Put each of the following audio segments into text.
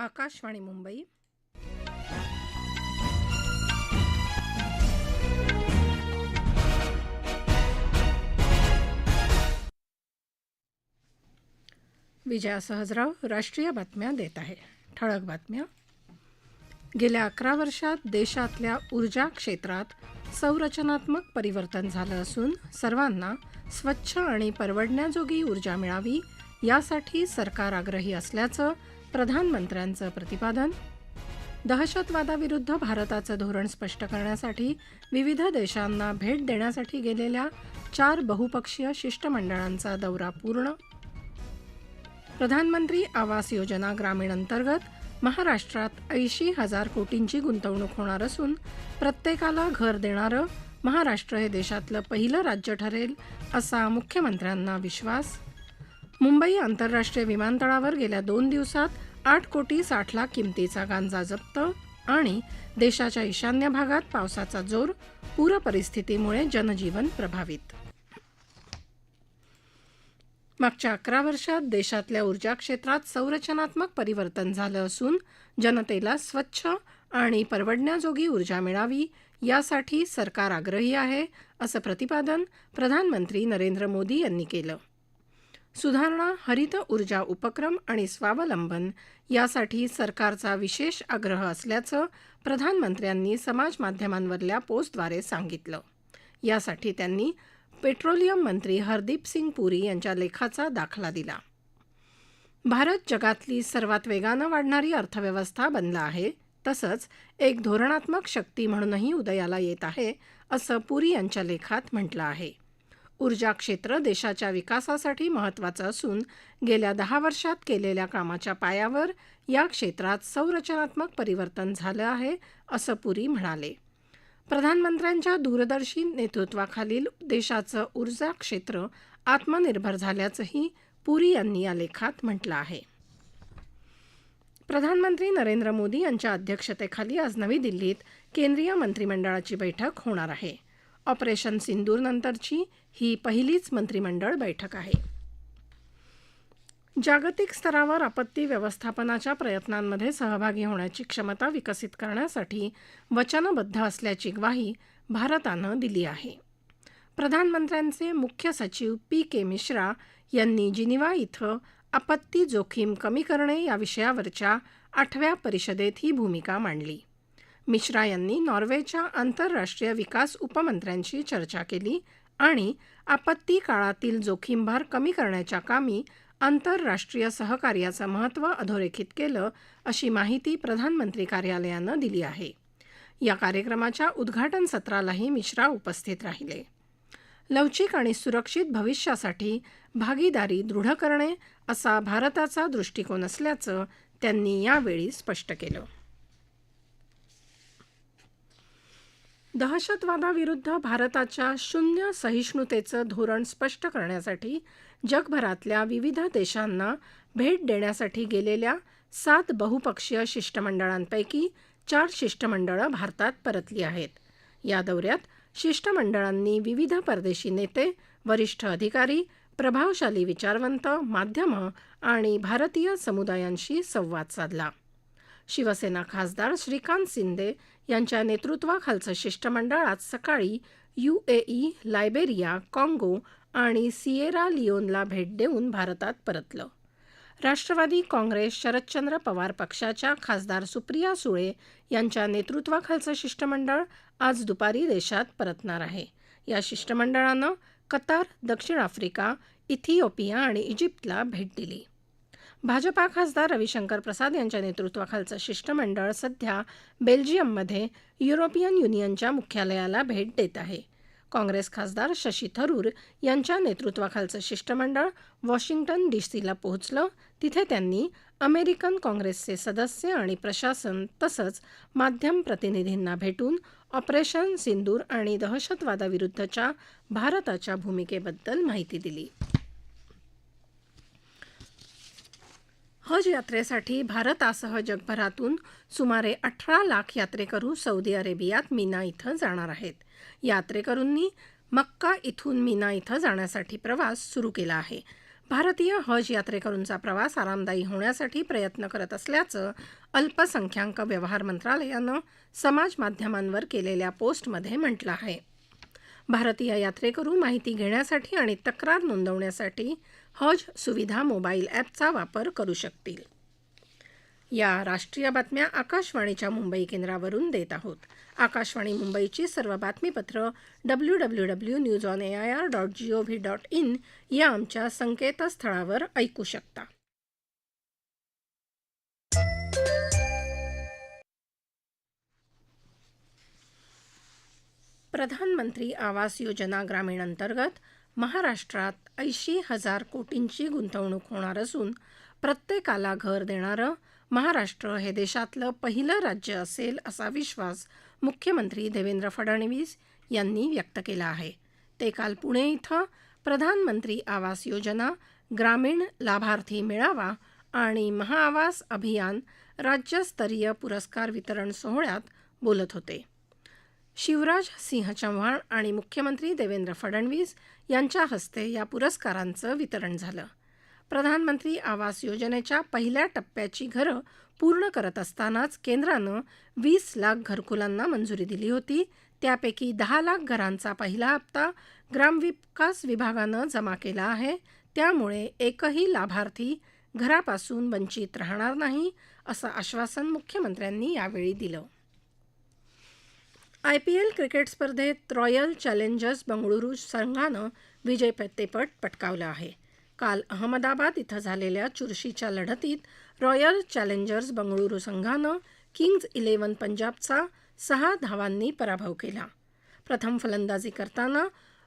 आकाशवाणी मुंबई. विजया सहजराव राष्ट्रीय बातम्या देत आहे. ठळक बातम्या. गेल्या अकरा वर्षात देशातल्या ऊर्जा क्षेत्रात संरचनात्मक परिवर्तन झालं असून सर्वांना स्वच्छ आणि परवडण्याजोगी ऊर्जा मिळावी यासाठी सरकार आग्रही असल्याचं प्रधानमंत्र्यांचं प्रतिपादन? दहशतवादाविरुद्ध भारताचं धोरण स्पष्ट करण्यासाठी विविध देशांना भेट देण्यासाठी गेलेल्या चार बहुपक्षीय शिष्टमंडळांचा दौरा पूर्ण? प्रधानमंत्री आवास योजना ग्रामीण अंतर्गत महाराष्ट्रात ऐंशी हजार कोटींची गुंतवणूक होणार असून प्रत्येकाला घर देणारं महाराष्ट्र हे देशातलं पहिलं राज्य ठरेल असा मुख्यमंत्र्यांना विश्वास? मुंबई आंतरराष्ट्रीय विमानतळावर गेल्या दोन दिवसात आठ कोटी साठ लाख किमतीचा गांजा जप्त आणि देशाच्या ईशान्य भागात पावसाचा जोर पूरपरिस्थितीमुळे जनजीवन प्रभावित. मागच्या अकरा वर्षात देशातल्या ऊर्जा क्षेत्रात संरचनात्मक परिवर्तन झालं असून जनतेला स्वच्छ आणि परवडण्याजोगी ऊर्जा मिळावी यासाठी सरकार आग्रही आहे असं प्रतिपादन प्रधानमंत्री नरेंद्र मोदी यांनी केलं. सुधारणा हरित ऊर्जा उपक्रम आणि स्वावलंबन यासाठी सरकारचा विशेष आग्रह असल्याचं प्रधानमंत्र्यांनी समाजमाध्यमांवरल्या पोस्टद्वारे सांगितलं. यासाठी त्यांनी पेट्रोलियम मंत्री हरदीप सिंग पुरी यांच्या लेखाचा दाखला दिला. भारत जगातली सर्वात वेगानं वाढणारी अर्थव्यवस्था बनला आहे तसंच एक धोरणात्मक शक्ती म्हणूनही उदयाला येत आहे असं पुरी यांच्या लेखात म्हटलं आहे. ऊर्जा क्षेत्र देशाच्या विकासासाठी महत्त्वाचं असून गेल्या दहा वर्षात केलेल्या कामाच्या पायावर या क्षेत्रात संरचनात्मक परिवर्तन झालं आहे असं पुरी म्हणाले. प्रधानमंत्र्यांच्या दूरदर्शी नेतृत्वाखालील देशाचं ऊर्जा क्षेत्र आत्मनिर्भर झाल्याचंही पुरी यांनी या लेखात म्हटलं आहे. प्रधानमंत्री नरेंद्र मोदी यांच्या अध्यक्षतेखाली आज नवी दिल्लीत केंद्रीय मंत्रिमंडळाची बैठक होणार आहे. ऑपरेशन सिंदूरनंतरची ही पहिलीच मंत्रिमंडळ बैठक आहे. जागतिक स्तरावर आपत्ती व्यवस्थापनाच्या प्रयत्नांमध्ये सहभागी होण्याची क्षमता विकसित करण्यासाठी वचनबद्ध असल्याची ग्वाही भारतानं दिली आहे. प्रधानमंत्र्यांचे मुख्य सचिव पी के मिश्रा यांनी जिनिवा इथं आपत्ती जोखीम कमी करणे या विषयावरच्या आठव्या परिषदेत ही भूमिका मांडली. मिश्रा यांनी नॉर्वेच्या आंतरराष्ट्रीय विकास उपमंत्र्यांशी चर्चा केली आणि आपत्ती काळातील जोखीमभार कमी करण्याच्या कामी आंतरराष्ट्रीय सहकार्याचं महत्त्व अधोरेखित केलं अशी माहिती प्रधानमंत्री कार्यालयानं दिली आहे. या कार्यक्रमाच्या उद्घाटन सत्रालाही मिश्रा उपस्थित राहिले. लवचिक आणि सुरक्षित भविष्यासाठी भागीदारी दृढ करणे असा भारताचा दृष्टिकोन असल्याचं त्यांनी यावेळी स्पष्ट केलं. दहशतवादाविरुद्ध भारताच्या शून्य सहिष्णुतेचं धोरण स्पष्ट करण्यासाठी जगभरातल्या विविध देशांना भेट देण्यासाठी गेलेल्या सात बहुपक्षीय शिष्टमंडळांपैकी चार शिष्टमंडळं भारतात परतली आहेत. या दौऱ्यात शिष्टमंडळांनी विविध परदेशी नेते वरिष्ठ अधिकारी प्रभावशाली विचारवंत माध्यमं आणि भारतीय समुदायांशी संवाद साधला. शिवसेना खासदार श्रीकांत शिंदे यांच्या नेतृत्वाखालचं शिष्टमंडळ आज सकाळी युएई लायबेरिया काँगो आणि सिएरा लिओनला भेट देऊन भारतात परतलं. राष्ट्रवादी काँग्रेस शरदचंद्र पवार पक्षाच्या खासदार सुप्रिया सुळे यांच्या नेतृत्वाखालचं शिष्टमंडळ आज दुपारी देशात परतणार आहे. या शिष्टमंडळानं कतार दक्षिण आफ्रिका इथिओपिया आणि इजिप्तला भेट दिली. भाजपा खासदार रविशंकर प्रसाद यांच्या नेतृत्वाखालचं शिष्टमंडळ सध्या बेल्जियममध्ये युरोपियन युनियनच्या मुख्यालयाला भेट देत आहे. काँग्रेस खासदार शशी थरूर यांच्या नेतृत्वाखालचं शिष्टमंडळ वॉशिंग्टन डीसीला पोहोचलं. तिथे त्यांनी अमेरिकन काँग्रेसचे सदस्य आणि प्रशासन तसंच माध्यम प्रतिनिधींना भेटून ऑपरेशन सिंदूर आणि दहशतवादाविरुद्धच्या भारताच्या भूमिकेबद्दल माहिती दिली. हज यात्रेसाठी भारतासह जगभरातून सुमारे अठरा लाख यात्रेकरू सौदी अरेबियात मीना इथं जाणार आहेत. यात्रेकरूंनी मक्का इथून मीना इथं जाण्यासाठी प्रवास सुरू केला आहे. भारतीय हज यात्रेकरूंचा प्रवास आरामदायी होण्यासाठी प्रयत्न करत असल्याचं अल्पसंख्याक व्यवहार मंत्रालयानं समाज माध्यमांवर केलेल्या पोस्टमध्ये म्हटलं आहे. भारतीय यात्रेकरू माहिती घेण्यासाठी आणि तक्रार नोंदवण्यासाठी हज सुविधा मोबाईल ॲपचा वापर करू शकतील. या राष्ट्रीय बातम्या आकाशवाणीच्या मुंबई केंद्रावरून देत आहोत. आकाशवाणी मुंबईची सर्व बातमीपत्र W W W news on A I R dot G O V dot in या आमच्या संकेतस्थळावर ऐकू शकता. प्रधानमंत्री आवास योजना ग्रामीण अंतर्गत महाराष्ट्रात ऐंशी हजार कोटींची गुंतवणूक होणार असून प्रत्येकाला घर देणारं महाराष्ट्र हे देशातलं पहिलं राज्य असेल असा विश्वास मुख्यमंत्री देवेंद्र फडणवीस यांनी व्यक्त केला आहे. ते काल पुणे इथं प्रधानमंत्री आवास योजना ग्रामीण लाभार्थी मेळावा आणि महाआवास अभियान राज्यस्तरीय पुरस्कार वितरण सोहळ्यात बोलत होते. शिवराज सिंह चव्हाण आणि मुख्यमंत्री देवेंद्र फडणवीस यांच्या हस्ते या पुरस्कारांचं वितरण झालं. प्रधानमंत्री आवास योजनेच्या पहिल्या टप्प्याची घरं पूर्ण करत असतानाच केंद्रानं वीस लाख घरकुलांना मंजुरी दिली होती. त्यापैकी दहा लाख घरांचा पहिला हप्ता ग्रामविकास विभागानं जमा केला आहे. त्यामुळे एकही लाभार्थी घरापासून वंचित राहणार नाही असं आश्वासन मुख्यमंत्र्यांनी यावेळी दिलं. आयपीएल क्रिकेट स्पर्धेत रॉयल चॅलेंजर्स बंगळुरू संघानं विजेतेपद पटकावलं आहे. काल अहमदाबाद इथं झालेल्या चुरशीच्या लढतीत रॉयल चॅलेंजर्स बंगळुरू संघानं किंग्ज इलेव्हन पंजाबचा सहा धावांनी पराभव केला. प्रथम फलंदाजी करताना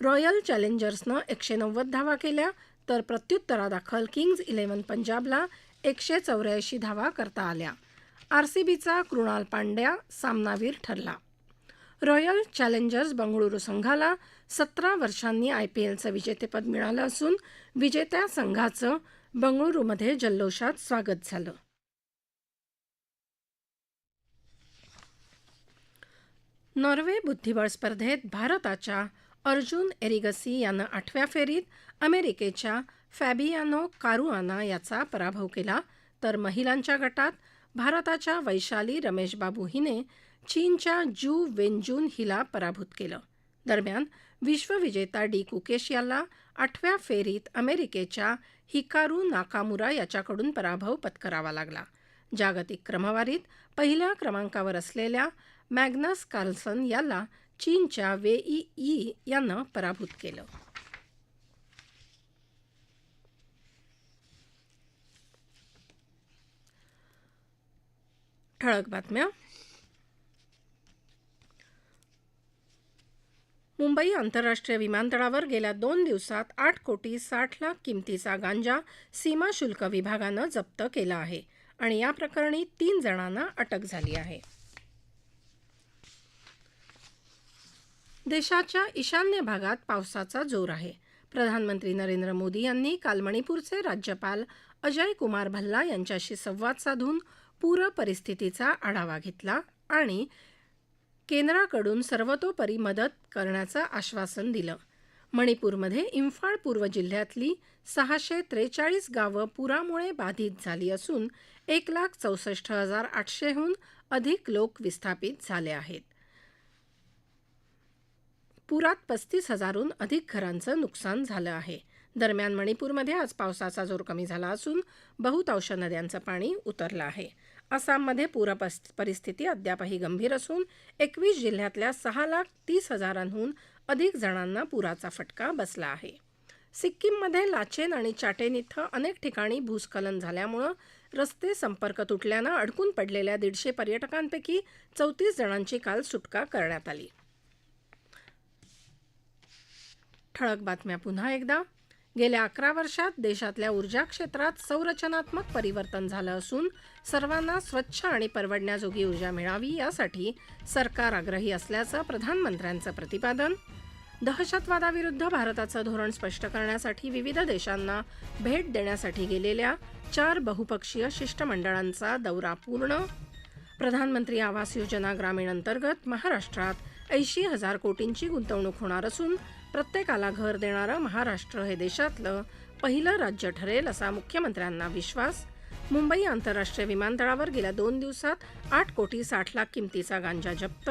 रॉयल चॅलेंजर्सनं एकशे नव्वद धावा केल्या तर प्रत्युत्तरादाखल किंग्ज इलेव्हन पंजाबला एकशे चौऱ्याऐंशी धावा करता आल्या. आरसीबीचा कृणाल पांड्या सामनावीर ठरला. रॉयल चॅलेंजर्स बंगळुरू संघाला सतरा वर्षांनी आयपीएलचं विजेतेपद मिळालं असून विजेत्या संघाचं बंगळुरूमध्ये जल्लोषात स्वागत झालं. नॉर्वे बुद्धिबळ स्पर्धेत भारताच्या अर्जुन एरिगसी यानं आठव्या फेरीत अमेरिकेच्या फॅबियानो कारुआना याचा पराभव केला. तर महिलांच्या गटात भारताच्या वैशाली रमेश बाबू हिने चीनच्या जू वेनजून हिला पराभूत केलं. दरम्यान विश्वविजेता डी कुकेश याला आठव्या फेरीत अमेरिकेच्या हिकारू नाकामुरा याच्याकडून पराभव पत्करावा लागला. जागतिक क्रमवारीत पहिल्या क्रमांकावर असलेल्या मॅग्नस कार्लसन याला चीनच्या वेई ई यानं पराभूत केलं. ठळक बातम्या. मुंबई आंतरराष्ट्रीय विमानतळावर गेल्या दोन दिवसात आठ कोटी साठ लाख किमतीचा गांजा सीमा शुल्क विभागानं जप्त केला आहे आणि या प्रकरणी तीन जणांना अटक झाली आहे. देशाच्या ईशान्य भागात पावसाचा जोर आहे. प्रधानमंत्री नरेंद्र मोदी यांनी काल मणिपूरचे राज्यपाल अजय कुमार भल्ला यांच्याशी संवाद साधून पूर परिस्थितीचा आढावा घेतला आणि केंद्राकडून सर्वतोपरी मदत करण्याचं आश्वासन दिलं. मणिपूरमध्ये इम्फाळ पूर्व जिल्ह्यातली सहाशे त्रेचाळीस गावं पुरामुळे बाधित झाली असून एक लाख चौसष्ट हजार आठशेहून अधिक लोक विस्थापित झाले आहेत. पुरात पस्तीस हजारहून अधिक घरांचं नुकसान झालं आहे. दरम्यान मणिपूरमध्ये आज पावसाचा जोर कमी झाला असून बहुतांश नद्यांचं पाणी उतरलं आहे. आसाममध्ये पूर परिस्थिती अद्यापही गंभीर असून एकवीस जिल्ह्यातल्या सहा लाख तीस हजारांहून अधिक जणांना पुराचा फटका बसला आहे. सिक्कीममध्ये लाचेन आणि चाटेन इथं अनेक ठिकाणी भूस्खलन झाल्यामुळं रस्ते संपर्क तुटल्यानं अडकून पडलेल्या दीडशे पर्यटकांपैकी चौतीस जणांची काल सुटका करण्यात आली. ठळक बातम्या पुन्हा एकदा. गेल्या अकरा वर्षात देशातल्या ऊर्जा क्षेत्रात संरचनात्मक परिवर्तन झालं असून सर्वांना स्वच्छ आणि परवडण्याजोगी ऊर्जा मिळावी यासाठी सरकार आग्रही असल्याचं प्रधानमंत्र्यांचं प्रतिपादन. दहशतवादाविरुद्ध भारताचं धोरण स्पष्ट करण्यासाठी विविध देशांना भेट देण्यासाठी गेलेल्या चार बहुपक्षीय शिष्टमंडळांचा दौरा पूर्ण. प्रधानमंत्री आवास योजना ग्रामीण अंतर्गत महाराष्ट्रात ऐंशी हजार कोटींची गुंतवणूक होणार असून प्रत्येकाला घर देणारं महाराष्ट्र हे देशातलं पहिलं राज्य ठरेल असा मुख्यमंत्र्यांना विश्वास. मुंबई आंतरराष्ट्रीय विमानतळावर गेल्या दोन दिवसात आठ कोटी साठ लाख किमतीचा गांजा जप्त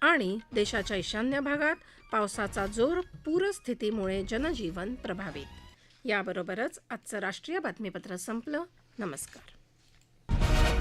आणि देशाच्या ईशान्य भागात पावसाचा जोर पूरस्थितीमुळे जनजीवन प्रभावित. याबरोबरच आजचं राष्ट्रीय बातमीपत्र संपलं. नमस्कार.